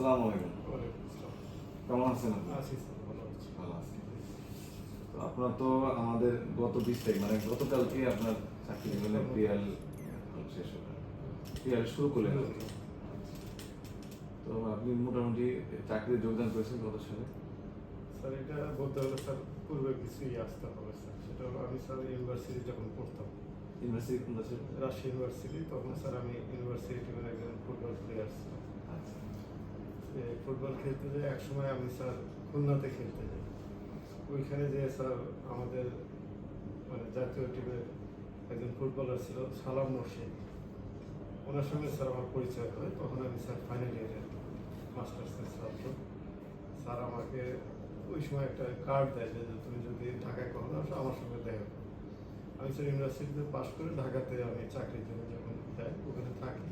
আসসালামু আলাইকুম কেমন আছেন ভালো আছি। তো আপনার তো আমাদের গত বিশ তারিখ মানে গতকালকে আপনার চাকরি জীবনে পিএল শেষ হলো। পিএল শুরু করলেন তো আপনি মোটামুটি চাকরিতে যোগদান করেছেন কত সালে? স্যার এটা বলতে হলে স্যার পূর্বে কিছুই আসতে হবে স্যার। সেটা হলো আমি স্যার ইউনিভার্সিটি যখন পড়তাম। ইউনিভার্সিটি কোন ছিল রাজশাহী ইউনিভার্সিটি তখন স্যার আমি ইউনিভার্সিটি টিমের একজন ফুটবল প্লেয়ার ছিলাম। ফুটবল খেলতে যাই একসময় আমি স্যার খুলনাতে খেলতে যাই। ওইখানে যে স্যার আমাদের মানে জাতীয় টিমের একজন ফুটবলার ছিল, সালাম মোর্শেদ। ওনার সঙ্গে স্যার আমার পরিচয় হয়। তখন আমি স্যার ফাইনাল ইয়ারের মাস্টার্সের ছাত্র। স্যার আমাকে ওই সময় একটা কার্ড দেয় যে তুমি যদি ঢাকায় কখনো আসো, আমার সঙ্গে দেখা। আমি স্যার ইউনিভার্সিটিতে পাশ করে ঢাকাতে আমি চাকরির জন্য যখন যাই, ওখানে থাকি।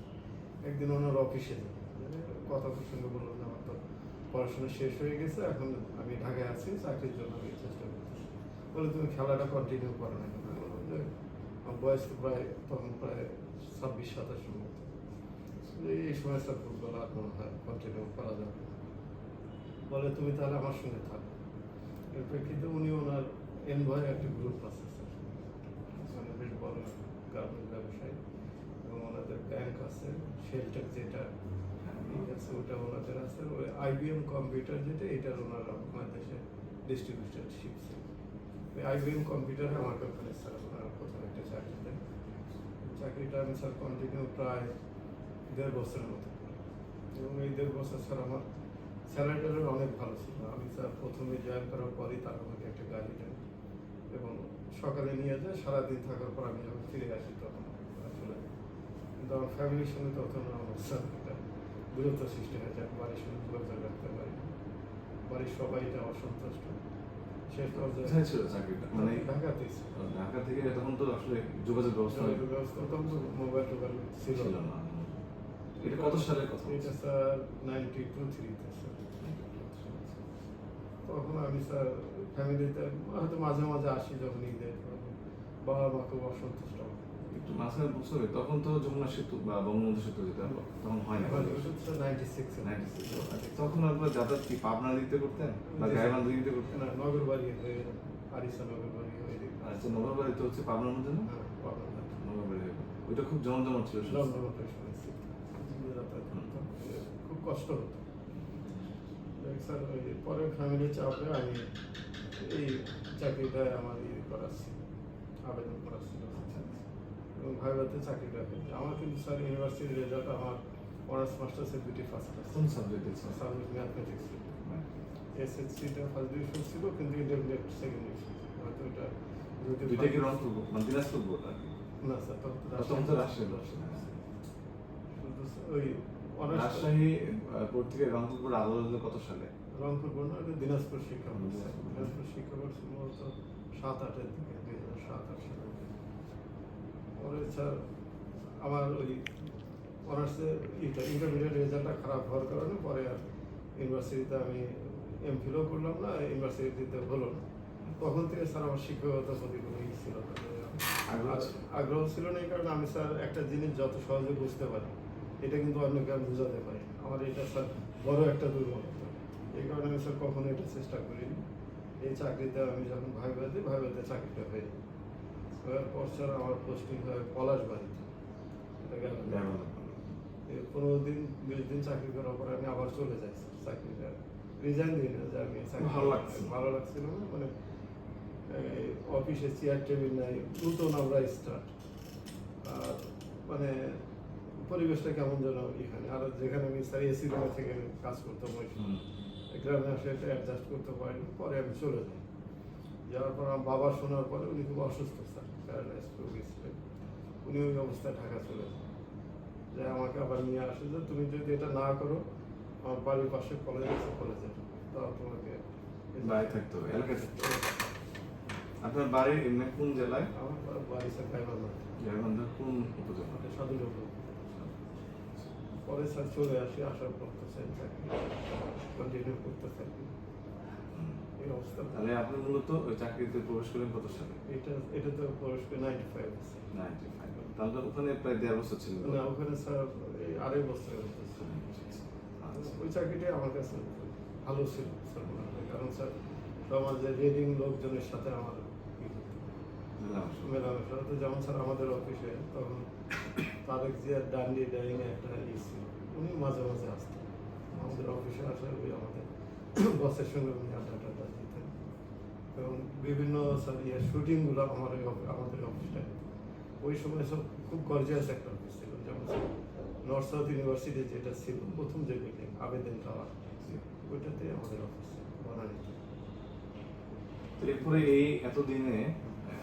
একদিন ওনার অফিসে যাই। কথা প্রসঙ্গে বললাম যে আমার তো পড়াশোনা শেষ হয়ে গেছে, এখন আমি ঢাকায় আছি, চাকরির জন্য আমি চেষ্টা করতেছি। বলে, তুমি খেলাটা কন্টিনিউ করো না কেন? আমি বললাম যে বয়স তো প্রায়, তখন প্রায় ছাব্বিশ সাতাশের মতো। এই সময় স্যার ফুটবল আর মনে হয় কন্টিনিউ করা যাবে বলে, তুমি তাহলে আমার সঙ্গে থাকো। এর প্রেক্ষিতে উনি ওনার এনভয় একটা গ্রুপ আছে স্যার। মানে বেশ বড় গার্মেন্ট ব্যবসায়ী এবং ওনাদের ব্যাংক আছে শেলটেক যেটা ঠিক আছে, ওটা ওনাদের আছে। ওই আইবিএম কম্পিউটার যেটা, এটার ওনারা ওখানে দেশে ডিস্ট্রিবিউটারশিপ ছিল ওই আইবিএম কম্পিউটারে আমাকে ওখানে স্যার ওনারা প্রথম একটা চাকরি দেন। চাকরিটা আমি স্যার কন্টিনিউ প্রায় দেড় বছরের মতো এবং এই দেড় বছর স্যার আমার স্যালারিটারও অনেক ভালো ছিল। আমি স্যার প্রথমে জয়েন করার পরই তারা আমাকে একটা গাড়ি দেন। এবং সকালে নিয়ে যায়, সারাদিন থাকার পর আমি যখন ফিরে আসি তখন যায়। কিন্তু আমার ফ্যামিলির সঙ্গে তখন আমার স্যার দূরত্ব সৃষ্টি হয়ে যায় বাড়ির যোগাযোগ রাখতে পারি। বাড়ির সবাই এটা অসন্তুষ্ট। শেষ কোথায় পর্যায়ে ছিল চাকরিটা? মানে ঢাকাতেই ছিল। ঢাকা থেকে তখন তো আসলে যোগাযোগ ব্যবস্থা ব্যবস্থা তখন তো মোবাইল টোবাইল ছিল। না। এটা কত সালের কথা? এটা স্যার নাইনটি টু থ্রিতে স্যার। তখন আমি স্যার ফ্যামিলিতে হয়তো মাঝে মাঝে আসি যখন বাবা মা খুব অসন্তুষ্ট। একটু মাঝখানে হবে তখন তো যমুনা সেতু বা বঙ্গবন্ধু সেতু যেটা তখন হয় না। 96 তখন আপনার যাতায়াত কি পাবনা দিতে করতেন বা জি, দিতে করতেন? হয়ে আরিসা হয়ে আচ্ছা নগরবাড়ি তো হচ্ছে পাবনার মধ্যে না? হ্যাঁ, ঘাট। নগরবাড়ি ওইটা খুব জমজমাট ছিল। খুব কষ্ট হতো। স্যার পরে ফ্যামিলি চাপে আমি এই চাকরিটা আমার ইয়ে করাচ্ছি আবেদন করাচ্ছিল এবং ভাইভাতে চাকরিটা পেয়েছি আমার কিন্তু স্যার ইউনিভার্সিটির রেজাল্ট আমার অনার্স মাস্টার্সের দুটি ফার্স্ট ক্লাস কোন সাবজেক্টে ছিল সাবজেক্ট ম্যাথমেটিক্স এসএসসিটা ফার্স্ট ডিভিশন ছিল কিন্তু ইন্টারমিডিয়েট সেকেন্ড ডিভিশন হয়তো এটা দুইটা কি রংপুর মানে দিনাজপুর বোর্ড না স্যার তখন তো রাজশাহী। বোর্ড। ওই অনার্স রাজশাহী বোর্ড থেকে রংপুর বোর্ড আলাদা কত সালে? রংপুর বর্ণ এটা দিনাজপুর শিক্ষা বোর্ড দিনাজপুর। শিক্ষা বোর্ড সম্ভবত সাত আটের দিকে দুই হাজার সাত আট পরে স্যার আমার ওই অনার্সের ইন্টারমিডিয়েট রেজাল্টটা খারাপ হওয়ার কারণে পরে আর ইউনিভার্সিটিতে আমি এম ফিলও করলাম না ইউনিভার্সিটিতে হলো না। তখন থেকে স্যার আমার শিক্ষকতার প্রতি কোনো ই ছিল না। আগ্রহ ছিল? না এই কারণে আমি স্যার একটা জিনিস যত সহজে বুঝতে পারি এটা কিন্তু অন্যকে আমি বোঝাতে পারি আমার এটা স্যার বড় একটা দুর্বলতা। এই কারণে আমি স্যার কখনো এটা চেষ্টা করিনি। এই চাকরিতে আমি যখন ভাই ভাইতে ভাই ভাইতে চাকরিটা হয়ে পর স্যার আমার পোস্টিং হয় পলাশ বাড়িতে। এটা এই পনেরো দিন বিশ দিন চাকরি করার পর আমি আবার চলে যাই চাকরিটা। রিজাইন দিই না যে আমি ভালো লাগছে। ভালো লাগছিল না মানে অফিসে চেয়ার টেবিল নাই নতুন আমরা স্টার্ট আর মানে পরিবেশটা কেমন যেন এখানে। আর যেখানে আমি স্যার এসি রুমে থেকে কাজ করতাম ওই। গ্রামে আসে এটা অ্যাডজাস্ট করতে পারিনি পরে আমি চলে যাই। যাওয়ার পর আমার বাবা শোনার পরে উনি খুব অসুস্থ স্যার। প্যারালাইজ করে গেছিলেন। উনি ওই অবস্থায় ঢাকা চলে যান। যে আমাকে আবার নিয়ে আসে যে তুমি যদি এটা না করো আমার বাড়ির পাশে কলেজ আছে কলেজে তাও তোমাকে বাড়ি থাকতে হবে এলাকায় থাকতে হবে। আপনার বাড়ি এমনি কোন জেলায়? আমার বাড়ি স্যার গাইবান্ধা। গাইবান্ধা কোন উপজেলা? সদর পরে স্যার চলে আসি আসার পর তো স্যার কন্টিনিউ করতে থাকি। এই অবস্থা। তাহলে আপনি মূলত ওই চাকরিতে প্রবেশ করেন কত সালে? এটা এটা তো বয়স নাইনটি ফাইভ নাইনটি ফাইভ তাহলে ওখানে প্রায় দেড় বছর ছিল। না ওখানে স্যার আড়াই বছর। আচ্ছা। ওই চাকরিটাই আমার কাছে ভালো ছিল স্যার কারণ স্যার আমার যে রিডিং লোকজনের সাথে আমার। মেলামেশা। হতো যেমন স্যার আমাদের অফিসে তখন তারেক জিয়ার ডান্ডি ডাইং একটা ই ছিল। উনি মাঝে মাঝে আসতেন। আমাদের অফিসে আসে ওই আমাদের বসের সঙ্গে উনি আড্ডা টাড্ডা দিতেন। এবং বিভিন্ন ইয়ে শুটিংগুলো আমার আমাদের অফিসটা ওই সময় সব খুব গর্জিয়াস একটা অফিস ছিল। যেমন নর্থ সাউথ ইউনিভার্সিটি যেটা ছিল প্রথম যে বিল্ডিং আবেদন টাওয়ার ওইটাতে আমাদের অফিস বানানি। এরপরে এই এতদিনে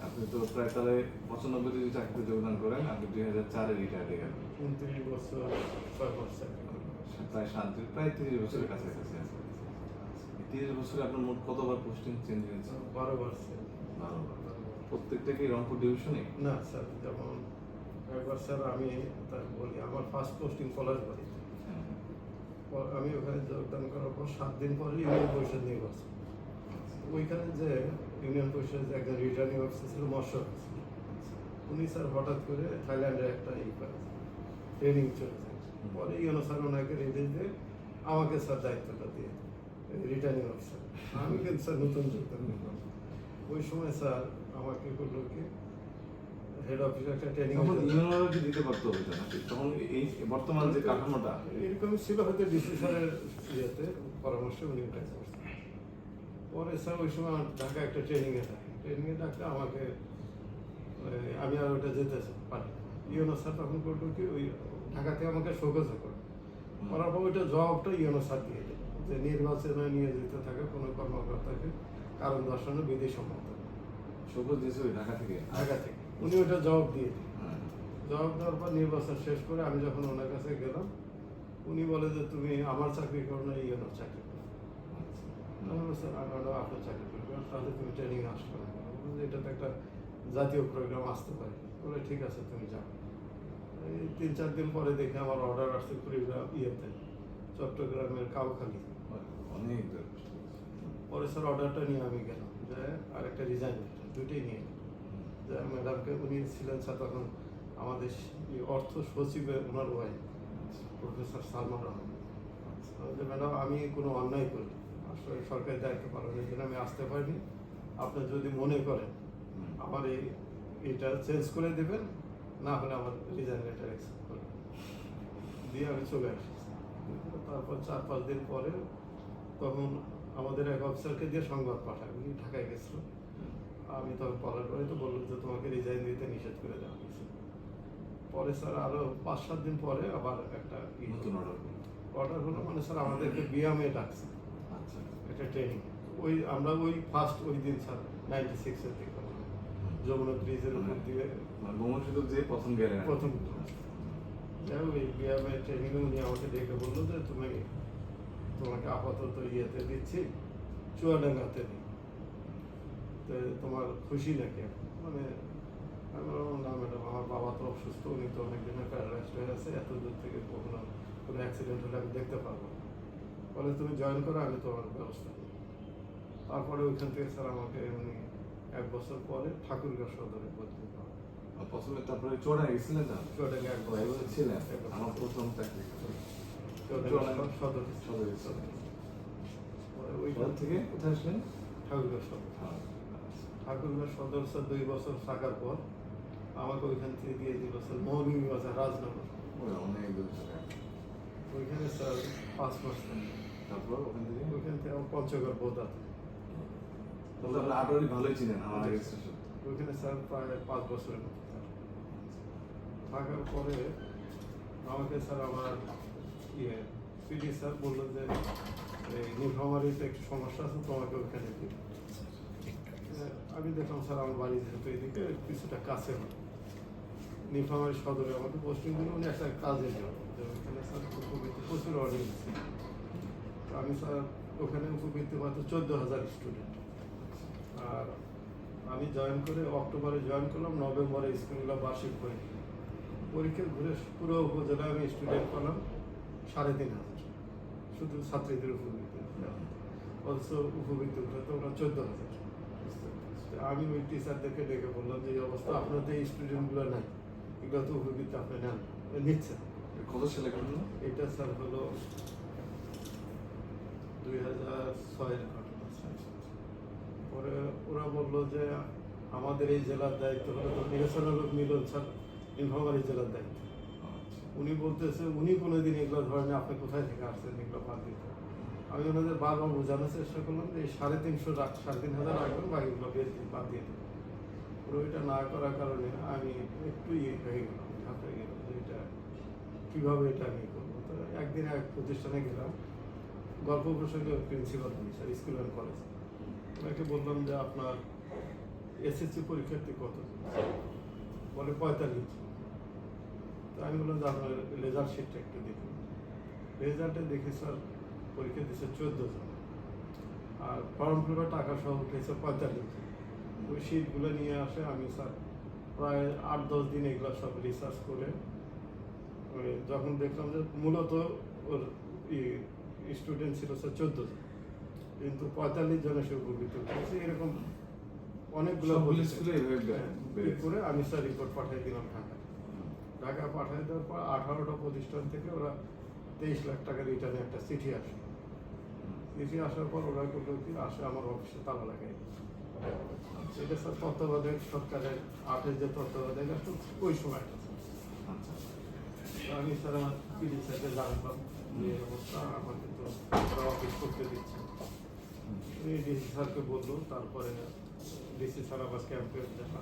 আপনি তো প্রায় তাহলে পঁচানব্বইতে যদি চাকরিতে যোগদান করেন আপনি দুই হাজার চারে রিটায়ার হয়ে গেলেন। উনত্রিশ বছর ছয় বছর। প্রায় শান্তি প্রায় তিরিশ বছরের কাছাকাছি আছে। তিরিশ বছরে আপনার মোট কতবার পোস্টিং চেঞ্জ হয়েছে? বারো বছর বারোবার। প্রত্যেকটা কি রংপুর ডিভিশনে না স্যার যেমন একবার স্যার আমি তার বলি আমার ফার্স্ট পোস্টিং পলাশবাড়ি। আমি ওখানে যোগদান করার পর সাত দিন পরে ইউনিয়ন পরিষদ নির্বাচন ওইখানে যে ইউনিয়ন পরিষদ যে একজন রিটার্নিং অফিসার ছিল মৎস্য উনি স্যার হঠাৎ করে থাইল্যান্ডে একটা ই করে ট্রেনিং চলে যায়। পরে ইউনো স্যার ওনাকে রিলিজ দিয়ে আমাকে স্যার দায়িত্বটা দিয়ে। রিটার্নিং অফিসার আমি কিন্তু স্যার নতুন যোগদান করলাম ওই সময় স্যার আমাকে করল কি? হেড অফিসে একটা ট্রেনিং কি দিতে পারতো না তখন এই বর্তমান যে কাঠামোটা এরকম ছিল হয়তো ডিসিশনের ইয়েতে পরামর্শে উনি ওটাই করছেন। পরে স্যার ওই সময় ঢাকা একটা ট্রেনিংয়ে থাকে। ট্রেনিংয়ে ডাকলে আমাকে আমি আর ওটা যেতে পারি ইউনো স্যার তখন করল কি ওই ঢাকা থেকে আমাকে শোকজ করে। করার পর ওইটা জবাবটা ইউনো স্যার দিয়ে যে নির্বাচনে নিয়োজিত থাকে কোনো কর্মকর্তাকে কারণ দর্শনে বিধি সম্মত সবুজ দিয়েছে ওই ঢাকা থেকে? ঢাকা থেকে। উনি ওইটা জবাব দিয়ে হ্যাঁ। জবাব দেওয়ার পর নির্বাচন শেষ করে আমি যখন ওনার কাছে গেলাম উনি বলে যে তুমি আমার চাকরি করো না ইয়েনোর চাকরি করো। স্যার আমি আপনার চাকরি করব তাহলে তুমি ট্রেনিং আসবে এটা তো একটা জাতীয় প্রোগ্রাম আসতে পারে। বলে ঠিক আছে তুমি যাও। এই তিন চার দিন পরে দেখে আমার অর্ডার আসছে কুড়িগ্রাম ইয়েতে চট্টগ্রামের কাউখালী অনেক পরে স্যার অর্ডারটা নিয়ে আমি গেলাম যে আরেকটা রিজাইন দুইটাই নিয়ে গেলাম। যে ম্যাডামকে উনি ছিলেন স্যার তখন আমাদের অর্থ সচিবের ওনার ওয়াইফ প্রফেসর সালমান রহমান। আমি বললাম, ম্যাডাম আমি কোনো অন্যায় করি আসলে সরকারি দায়িত্ব পালনের জন্য আমি আসতে পারিনি। আপনি যদি মনে করেন আমার এই এটা চেঞ্জ করে দেবেন না হলে আমার রিজাইন লেটার অ্যাকসেপ্ট করবেন। দিয়ে আমি চলে আসি। তারপর চার পাঁচ দিন পরে তখন আমাদের এক অফিসারকে দিয়ে সংবাদ পাঠায় উনি ঢাকায় গেছিল। আমি তখন পড়ার পরে তো বলল যে তোমাকে রিজাইন দিতে নিষেধ করে দেওয়া হয়েছে। পরে স্যার আরও পাঁচ সাত দিন পরে আবার একটা নতুন অর্ডার অর্ডার হলো মানে স্যার আমাদেরকে বিয়ামে ডাকছে। আচ্ছা। একটা ট্রেনিং ওই আমরা ওই ফার্স্ট ওই দিন স্যার নাইনটি সিক্সের দিকে যমুনা ব্রিজের উপর দিয়ে। মানে বঙ্গবন্ধু যে প্রথম গেলেন। প্রথম। যাই হোক, এই বিয়ামে ট্রেনিংয়ে উনি আমাকে ডেকে বলল যে তুমি তোমাকে আপাতত ইয়েতে দিচ্ছি চুয়াডাঙ্গাতে দিই। তো তোমার খুশি নাকি? মানে আমি না ম্যাডাম আমার বাবা তো অসুস্থ উনি তো অনেক দিনের প্যারালাইজড হয়ে আছে এত দূর থেকে কখনো কোনো অ্যাক্সিডেন্ট হলে আমি দেখতে পারব বলে তুমি জয়েন করো আমি তোমার ব্যবস্থা করব তারপরে ওইখান থেকে স্যার আমাকে উনি এক বছর পরে ঠাকুরগাঁও সদরে ভর্তি করেন। আর প্রথমে তারপরে চোরা গেছিলেন না? চুয়াডাঙ্গা এক বছর। ছিলেন? আমার প্রথম চাকরি। চুয়াডাঙ্গা সদর সদরে সদর ছিলেন। পরে ওই ওইখান থেকে কোথায় আসলেন ঠাকুরগাঁও সদর। সদর স্যার দুই বছর থাকার পর আমাকে ওইখান থেকে দিয়ে দিল স্যার। মৌলভী বাজার রাজনগর। অনেক দূর ওইখানে স্যার পাঁচ মাস তারপর ওখান থেকে? ওইখান থেকে আমার পঞ্চগড় বোধাতে তাহলে আপনি আটোয়ারি ভালোই চিনেন আমার আগে স্টেশন ওইখানে স্যার প্রায় পাঁচ বছরের মতো। থাকার পরে আমাকে স্যার আমার ইয়ে পিডি স্যার বলল যে নীলফামারিতে একটু সমস্যা আছে, তোমাকে ওইখানে দিই। আমি দেখলাম স্যার আমার বাড়ি যেহেতু এদিকে, কিছুটা কাছে। হয় নীলফামারি সদরে আমাকে পোস্টিং দিল, উনি একটা জন্য যে ওইখানে স্যার উপবৃত্তি, প্রচুর অর্ডার আমি স্যার ওখানে উপবৃত্তি পাচ্ছি চোদ্দ হাজার স্টুডেন্ট আর আমি জয়েন করে অক্টোবরে জয়েন করলাম, নভেম্বরে স্কুলগুলো বার্ষিক পরীক্ষা। পরীক্ষা ঘুরে পুরো উপজেলায় আমি স্টুডেন্ট পেলাম। সাড়ে তিন হাজার। শুধু ছাত্রীদের উপবৃত্তি অথচ উপবৃত্তি উঠে তো ওরা চোদ্দ হাজার। আমি ওই টিচারদেরকে ডেকে বললাম যে এই অবস্থা আপনাদের এই স্টুডেন্টগুলো নাই। এগুলো তো উপবৃত্তি আপনি নেন। নিচ্ছেন। কত ছেলে করল এটা স্যার হলো দুই হাজার ছয়ের ঘটনা পরে ওরা বলল যে আমাদের এই জেলার দায়িত্ব হলো তো নিরসনলোক মিলন স্যার ইনফরমারি জেলার দায়িত্ব। উনি বলতেছে উনি কোনোদিন এগুলো ধরেন আপনি কোথায় থেকে আসছেন এগুলো বাদ দিতে আমি ওনাদের বারবার বোঝানোর চেষ্টা করলাম যে সাড়ে তিনশো রাখ সাড়ে তিন হাজার রাখবেন বাকিগুলো বেশ বাদ দিয়ে দেবেন ওইটা না করার কারণে আমি একটু ইয়ে হয়ে গেলাম হয়ে গেলাম যে এটা কীভাবে এটা আমি করব। তো একদিন এক প্রতিষ্ঠানে গেলাম গল্প প্রসঙ্গে principal sir school and college. ওনাকে বললাম যে আপনার এসএসসি পরীক্ষার্থী কত? বলে পঁয়তাল্লিশ। তো আমি বললাম যে আপনার রেজাল্ট শিটটা একটু দেখুন। রেজাল্টে দেখি স্যার পরীক্ষা দিচ্ছে চোদ্দ জন আর ফর্ম ফিলার টাকা সহ উঠেছে পঁয়তাল্লিশ ওই শিটগুলো নিয়ে আসে আমি স্যার প্রায় আট দশ দিন এগুলো সব রিসার্চ করে ওই যখন দেখলাম যে মূলত ওর স্টুডেন্ট ছিল স্যার চোদ্দ জন কিন্তু পঁয়তাল্লিশ জনে সে উপকৃত হয়েছে। এরকম অনেকগুলো হ্যাঁ। করে আমি স্যার রিপোর্ট পাঠিয়ে দিলাম ঢাকা ঢাকা পাঠিয়ে দেওয়ার পর আঠারোটা প্রতিষ্ঠান থেকে ওরা তেইশ লাখ টাকা রিটার্নে একটা চিঠি আসে। চিঠি আসার পর ওরা করল কি আসে আমার অফিসে তালা লাগাই। এটা স্যার তত্ত্বাবধায়ক সরকারের আটের যে তত্ত্বাবধায়ক আসতো ওই সময়টা আচ্ছা। আমি স্যার আমার পিডি স্যারকে জানলাম যে এই অবস্থা আমাকে তো ওরা অফিস করতে দিচ্ছে। উনি ডিসি স্যারকে বলল তারপরে ডিসি স্যার আবার ক্যাম্পে দেখা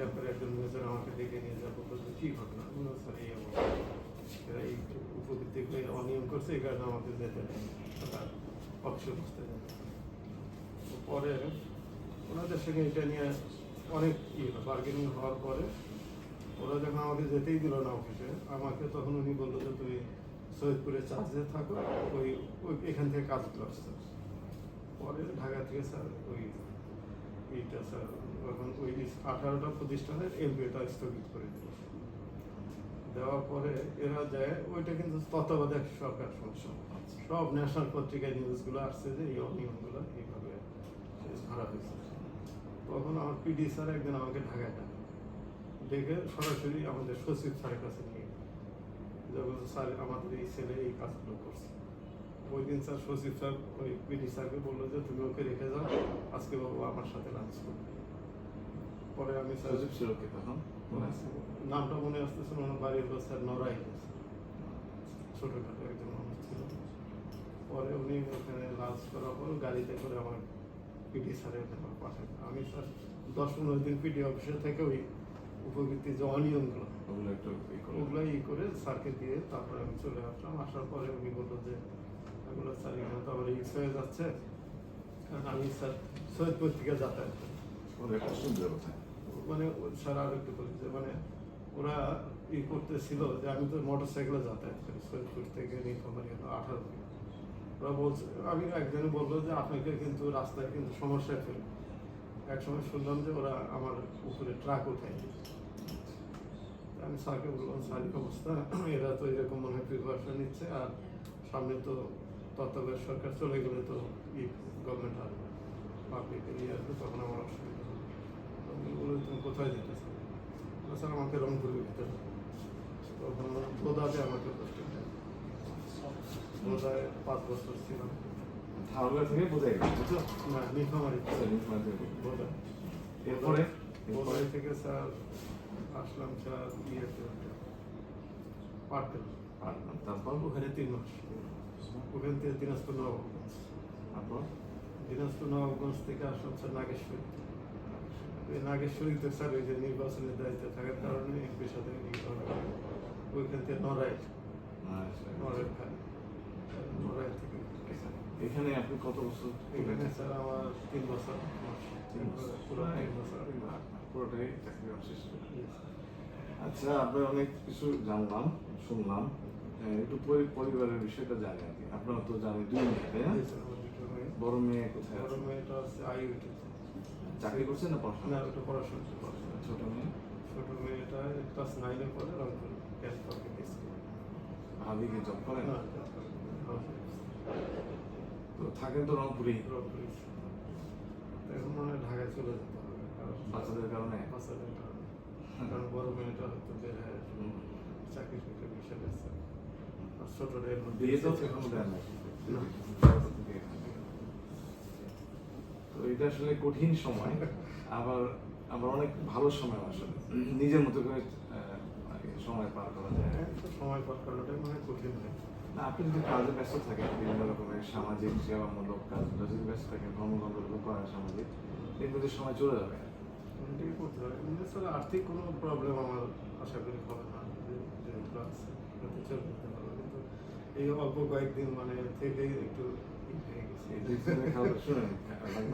ক্যাম্পের একজন মেজর আমাকে ডেকে নিয়ে যা বলল যে কী ঘটনা আমি বললাম, স্যার এই এরা এই উপকৃতিগুলো অনিয়ম করছে এই কারণে আমাকে যেতে তারা অফিসে বসতে দেয় তো পরে ওনাদের সঙ্গে এটা নিয়ে অনেক ইয়ে বার্গেনিং হওয়ার পরে ওরা যখন আমাকে যেতেই দিল না অফিসে আমাকে তখন উনি বলল যে তুমি সৈয়দপুরে চার্জে থাকো ওই ওই এখান থেকে কাজ করছে পরে ঢাকা থেকে স্যার ওই এইটা স্যার ওই আঠারোটা প্রতিষ্ঠানের এমপিওটা স্থগিত করে দিল। দেওয়ার পরে এরা যায় ওইটা কিন্তু তত্ত্বাবধায়ক সরকার সমস্যা সব ন্যাশনাল পত্রিকায় নিউজগুলো আসছে যে এই অনিয়মগুলো এইভাবে ধরা হয়েছে। তখন আমার পিডি স্যার একদিন আমাকে ঢাকায় ডাকে। ডেকে সরাসরি আমাদের সচিব স্যারের কাছে নিয়ে গেল। যে বলছে, স্যার আমাদের এই ছেলে এই কাজগুলো করছে। ওই দিন স্যার সচিব স্যার ওই পিডি স্যারকে বলল যে তুমি ওকে রেখে যাও আজকে বাবু আমার সাথে লাঞ্চ করবে। পরে আমি স্যার সজীব ছিল কি তখন? নামটা মনে আসতেছে ওনার বাড়ি হলো স্যার নরাই ছোটখাটো একজন মানুষ ছিল। পরে উনি ওখানে লাঞ্চ করার পর গাড়িতে করে আমার পিটি স্যারের ওখানে পাঠান আমি স্যার দশ পনেরো দিন পিটি অফিসে থেকে ওই উপবৃত্তি যে অনিয়মগুলো ওগুলো একটু ই করে। ওগুলো ই করে স্যারকে দিয়ে তারপরে আমি চলে আসলাম। আসার পরে উনি বলল যে এগুলো স্যার এখানে তো আমার রিক্স হয়ে যাচ্ছে। কারণ আমি স্যার সৈয়দপুর থেকে যাতায়াত করি। সুন্দর কথা। মানে আর একটু বলি যে মানে ওরা ই করতেছিল যে আমি তো মোটর সাইকেলে যাতায়াত করি, সৈয়দপুর থেকে নীলফামারী আঠারো কিলো। ওরা বলছে, আমি একজনে বলল যে আপনাকে কিন্তু রাস্তায় কিন্তু সমস্যায় এক সময় শুনলাম যে ওরা আমার উপরে ট্রাক উঠাই আমি স্যারকে বললাম, স্যার এই অবস্থা? এরা তো এরকম মনে হয় প্রিপারেশন নিচ্ছে আর সামনে তো তত্ত্বাবধায়ক সরকার চলে গেলে তো ই গভর্নমেন্ট আসবে পাবলিক ইয়ে আসবে, তখন আমার অসুবিধা আমি তুমি কোথায় স্যার আমাকে রংপুরের ভিতরে। তখন বোদাতে আমাকে পোস্টিং দেয় পাঁচ বছর ছিলাম। ধারণা থেকে গেল বুঝছ? না নীলফামারি। আচ্ছা, এরপরে? এরপরে? থেকে স্যার আসলাম স্যার ইয়েতে। আর তারপর? ওখানে তিন মাস। ওখান থেকে দিনাজপুর নবাবগঞ্জ। তারপর? দিনাজপুর নবাবগঞ্জ থেকে আসলাম স্যার নাগেশ্বরী। নাগেশ্বরীতে স্যার ওই যে নির্বাচনের দায়িত্বে থাকার কারণে এমপির সাথে হয়। ওইখান থেকে নড়াইল। আচ্ছা। নড়াইল খালি নড়াইল থেকে এখানে। আপনি কত বছর এখানে স্যার আমার তিন বছর। তিন বছর। পুরো তিন বছর। পুরোটাই চাকরি করা। শেষ। আচ্ছা আপনার অনেক কিছু জানলাম শুনলাম। একটু পরি- পরিবারের বিষয়টা জানি আর কি। আপনারা তো জানেন দুই মেয়ে তাই না। বড় মেয়ে কোথায় বড় মেয়েটা হচ্ছে আইউটি চাকরি করছে না পড়াশোনা না পড়াশোনা ওটা পড়াশোনা করছে। ছোট মেয়ে? ছোট মেয়েটা ক্লাস নাইনে পড়ে রংপুর ক্যাশ স্কুল ভাবি কি জব করেন না তো থাকেন তো রংপুরেই? রংপুর এখন মনে হয় ঢাকায় চলে যেতে হবে কারণ বাচ্চাদের কারণে? বাচ্চাদের কারণে। কারণ বড় মেয়েটা হয়তো বের হয়ে। চাকরি টাকরি বিষয় আছে। আর ছোটটা মধ্যে বিয়ে তো। এখনও দেন না। থেকে এটা আসলে কঠিন সময়। আবার আবার অনেক ভালো সময় আসলে। নিজের মতো করে সময় পার করা যায়। হ্যাঁ, তো সময় পার করাটাই মানে কঠিন হয়। না আপনি যদি কাজে ব্যস্ত থাকেন বিভিন্ন রকমের সামাজিক সেবামূলক কাজ যদি ব্যস্ত থাকেন কর্মকাণ্ডগুলো করেন সামাজিক যে সময় চলে যাবে। এটাই করতে এমনি স্যার আর্থিক কোনো প্রবলেম আমার আশা করি হবে না। যে- যেহেতু আছে ওতে পারব। কিন্তু এই অল্প কয়েকদিন মানে থেকেই একটু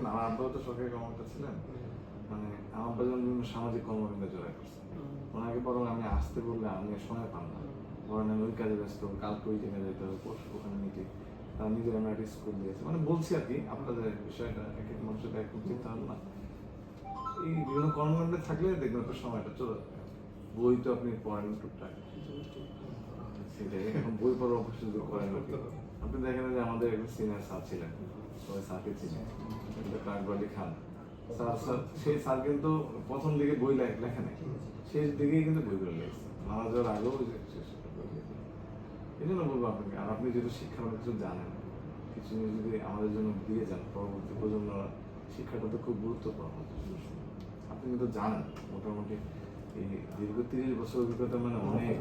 আমার আব্বাও তো সরকারি কর্মকর্তা ছিলেন মানে আমার আব্বা বিভিন্ন সামাজিক কর্মকাণ্ডে জড়াই করছে ওনাকে বরং আমি আসতে বললে আমি সময় পান না ধরেন আমি ওই কাজে ব্যস্ত কালকে ওই জায়গায় যেতে হবে পরশু ওখানে মিটিং তার নিজের আমরা একটা স্কুল দিয়েছে মানে বলছি আর কি আপনাদের বিষয়টা এক এক মানুষের এক চিন্তা হবে না এই বিভিন্ন কর্মকাণ্ডে থাকলে দেখবেন আপনার সময়টা চলে যাবে বই তো আপনি পড়েন টুকটাক সেটাই এখন বই পড়ার যদি করেন। আপনি দেখেন যে আমাদের একজন সিনিয়র স্যার ছিলেন, সবাই স্যারকে আকবর খান স্যার স্যার সেই স্যার কিন্তু প্রথম দিকে বই লেখ- নেই। শেষ দিকেই কিন্তু বইগুলো লিখছে মারা যাওয়ার আগেও। এই জন্য বলব আপনাকে, আর আপনি যেহেতু শিক্ষা কিছু জানেন, কিছু যদি আমাদের জন্য দিয়ে যান, পরবর্তী প্রজন্ম শিক্ষাটা তো খুব গুরুত্বপূর্ণ আপনি কিন্তু জানেন, মোটামুটি এই দীর্ঘ তিরিশ বছর অভিজ্ঞতা মানে অনেক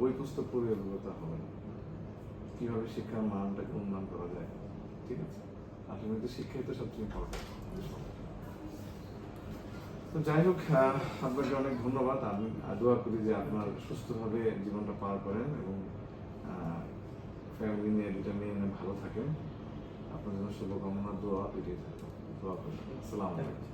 বই পুস্তক পড়ে অভিজ্ঞতা হবে। না কীভাবে শিক্ষার মানটাকে উন্নয়ন করা যায়, ঠিক আছে? আসলে তো শিক্ষাই তো সবচেয়ে ইম্পর্টেন্ট তো যাই হোক আপনাকে অনেক ধন্যবাদ। আমি দোয়া করি যে আপনার সুস্থভাবে জীবনটা পার করেন এবং ফ্যামিলি নিয়ে দুটা নিয়ে ভালো থাকেন। আপনার জন্য শুভকামনা, দোয়া, এটাই থাকবে দোয়া করেন আসসালামু আলাইকুম।